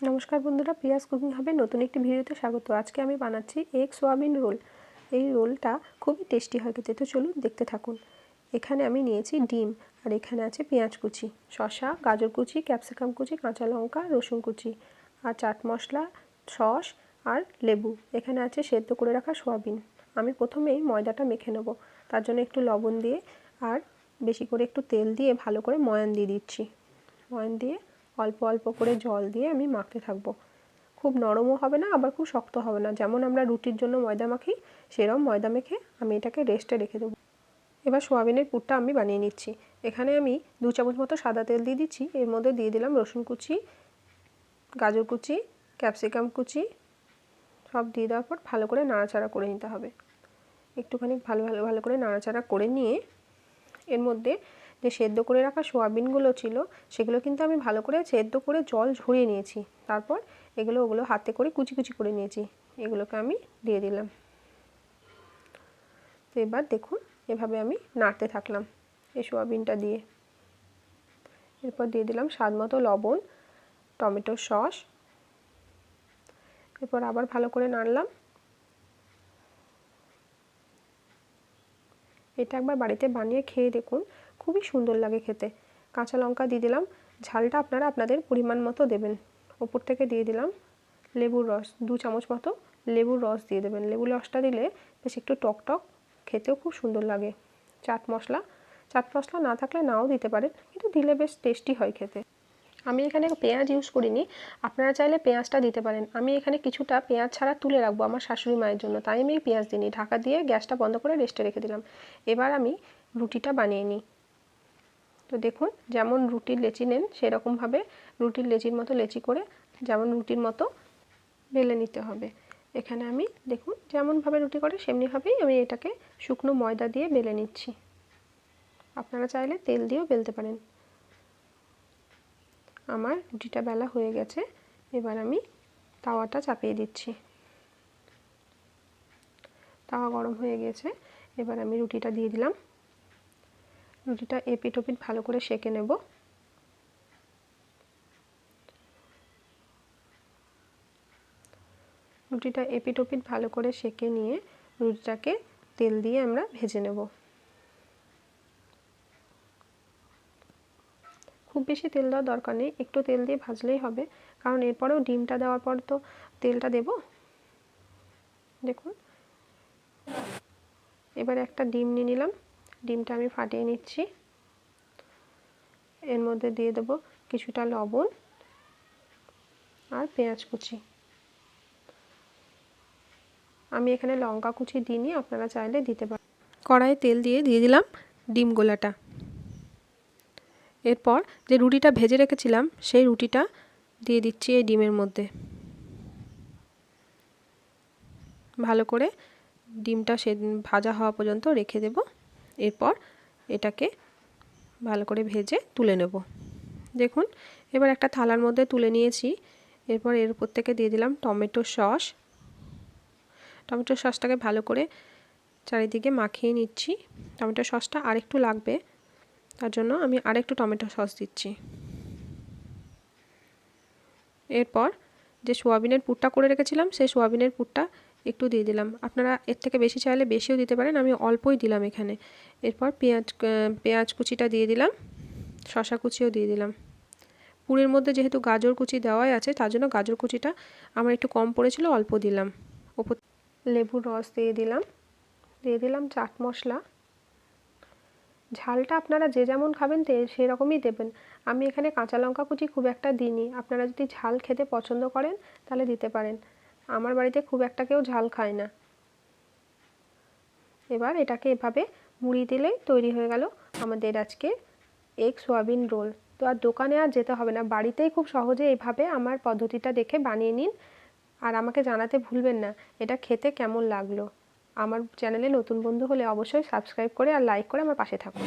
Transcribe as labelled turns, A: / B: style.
A: নমস্কার বন্ধুরা পিয়াজ কুকিং হবে নতুন একটি ভিডিওতে স্বাগত। আজকে আমি বানাচ্ছি এগ সোয়াবিন রোল। এই রোলটা খুবই টেস্টি হয় খেতে, তো চলুন দেখতে থাকুন। এখানে আমি নিয়েছি ডিম, আর এখানে আছে পেঁয়াজ কুচি, শসা, গাজর কুচি, ক্যাপসিকাম কুচি, কাঁচা লঙ্কা, রসুন কুচি, আর চাট মশলা, সস, আর লেবু। এখানে আছে সেদ্ধ করে রাখা সোয়াবিন। আমি প্রথমেই ময়দাটা মেখে নেব। তার জন্য একটু লবণ দিয়ে, আর বেশি করে একটু তেল দিয়ে ভালো করে ময়ান দিয়ে দিচ্ছি। ময়ান দিয়ে অল্প অল্প করে জল দিয়ে আমি মাখতে থাকব। খুব নরমও হবে না, আবার খুব শক্ত হবে না। যেমন আমরা রুটির জন্য ময়দা মাখি সেরকম ময়দা মেখে আমি এটাকে রেস্টে রেখে দেবো। এবার সোয়াবিনের পুরটা আমি বানিয়ে নিচ্ছি। এখানে আমি দু চামচ মতো সাদা তেল দিয়ে দিচ্ছি। এর মধ্যে দিয়ে দিলাম রসুন কুচি, গাজর কুচি, ক্যাপসিকাম কুচি, সব দিয়ে দেওয়ার পর ভালো করে নাড়াচাড়া করে নিতে হবে। একটুখানি ভালো ভালো ভালো করে নাড়াচাড়া করে নিয়ে এর মধ্যে যে সেদ্ধ করে রাখা সোয়াবিনগুলো ছিল, সেগুলো কিন্তু আমি ভালো করে সেদ্ধ করে জল ঝরিয়ে নিয়েছি। তারপর এগুলো, ওগুলো হাতে করে কুচি কুচি করে নিয়েছি। এগুলোকে আমি দিয়ে দিলাম। তো এবার দেখুন, এভাবে আমি নাড়তে থাকলাম এই সোয়াবিনটা দিয়ে। এরপর দিয়ে দিলাম স্বাদ মতো লবণ টমেটোর সস। এরপর আবার ভালো করে নাড়লাম। এটা একবার বাড়িতে বানিয়ে খেয়ে দেখুন খুবই সুন্দর লাগে খেতে। কাঁচা লঙ্কা দিয়ে দিলাম। ঝালটা আপনারা আপনাদের পরিমাণ মতো দেবেন। ওপর থেকে দিয়ে দিলাম লেবুর রস, দু চামচ মতো লেবুর রস দিয়ে দেবেন। লেবুর রসটা দিলে বেশ একটু টক টক, খেতেও খুব সুন্দর লাগে। চাট মশলা চাট মশলা না থাকলে নাও দিতে পারেন, কিন্তু দিলে বেশ টেস্টি হয় খেতে। আমি এখানে পেঁয়াজ ইউজ করিনি। আপনারা চাইলে পেঁয়াজটা দিতে পারেন। আমি এখানে কিছুটা পেঁয়াজ ছাড়া তুলে রাখব আমার শাশুড়ি মায়ের জন্য। তাই আমি পেঁয়াজ দিইনি। ঢাকা দিয়ে গ্যাসটা বন্ধ করে রেস্টে রেখে দিলাম। এবার আমি রুটিটা বানিয়ে নিই। তো দেখুন, যেমন রুটির লেচি নেন, সেরকমভাবে রুটির লেচির মতো, লেচি করে যেমন রুটির মতো বেলে নিতে হবে। এখানে আমি দেখুন, যেমনভাবে রুটি করে, সেমনিভাবেই আমি এটাকে শুকনো ময়দা দিয়ে বেলে নিচ্ছি। আপনারা চাইলে তেল দিয়েও বেলতে পারেন। আমার রুটিটা বেলা হয়ে গেছে, এবার আমি তাওয়াটা চাপিয়ে দিচ্ছি। তাওয়া গরম হয়ে গেছে, এবার আমি রুটিটা দিয়ে দিলাম। রুটিটা এপিট ওপিট ভালো করে সেকে নেব। রুটিটা এপিট ওপিট ভালো করে সেকে নিয়ে রুটিটাকে তেল দিয়ে আমরা ভেজে নেব। খুব বেশি তেল দেওয়ার দরকার নেই, একটু তেল দিয়ে ভাজলেই হবে। কারণ এরপরেও ডিমটা দেওয়ার পর তো তেলটা দেব। দেখুন। এবার একটা ডিম নিয়ে নিলাম। ডিমটা আমি ফাটিয়ে নিচ্ছি। এর মধ্যে দিয়ে দেব কিছুটা লবণ আর পেঁয়াজ কুচি। আমি এখানে লঙ্কা কুচি দিইনি, আপনারা চাইলে দিতে পারেন। কড়াইয়ে তেল দিয়ে দিয়ে দিলাম ডিম গোলাটা। এরপর যে রুটিটা ভেজে রেখেছিলাম, সেই রুটিটা দিয়ে দিচ্ছি এই ডিমের মধ্যে। ভালো করে ডিমটা সে ভাজা হওয়া পর্যন্ত রেখে দেব। এরপর এটাকে ভালো করে ভেজে তুলে নেব। দেখুন, এবার একটা থালার মধ্যে তুলে নিয়েছি। এরপর এর উপর থেকে দিয়ে দিলাম টমেটো সস। টমেটো সসটাকে ভালো করে চারিদিকে মাখিয়ে নিচ্ছি। টমেটো সসটা আরেকটু লাগবে, তার জন্য আমি আরেকটু টমেটো সস দিচ্ছি। এরপর যে সোয়াবিনের পুরটা করে রেখেছিলাম, সেই সোয়াবিনের পুরটা একটু দিয়ে দিলাম। আপনারা এর থেকে বেশি চাইলে বেশিও দিতে পারেন, আমি অল্পই দিলাম এখানে। এরপর পেঁয়াজ পেঁয়াজ কুচিটা দিয়ে দিলাম শশা কুচিও দিয়ে দিলাম। পুরের মধ্যে যেহেতু গাজর কুচি দেওয়াই আছে, তার জন্য গাজর কুচিটা আমার একটু কম পড়েছিল, অল্প দিলাম। ওপর লেবুর রস দিয়ে দিলাম। দিয়ে দিলাম চাট মশলা। ঝালটা আপনারা যে যেমন খাবেন তে, সেরকমই দেবেন। আমি এখানে কাঁচা লঙ্কা কুচি খুব একটা দিইনি। আপনারা যদি ঝাল খেতে পছন্দ করেন, তাহলে দিতে পারেন। আমার বাড়িতে খুব একটা কেউ ঝাল খায় না। এবার এটাকে এভাবে মুড়ি দিলেই তৈরি হয়ে গেল আমাদের আজকে এগ সোয়াবিন রোল। তো আর দোকানে আর যেতে হবে না। বাড়িতেই খুব সহজে এভাবে আমার পদ্ধতিটা দেখে বানিয়ে নিন। আর আমাকে জানাতে ভুলবেন না। এটা খেতে কেমন লাগল? আমার চ্যানেলে নতুন বন্ধু হলে অবশ্যই সাবস্ক্রাইব করে আর লাইক করে আমার পাশে থাকুন।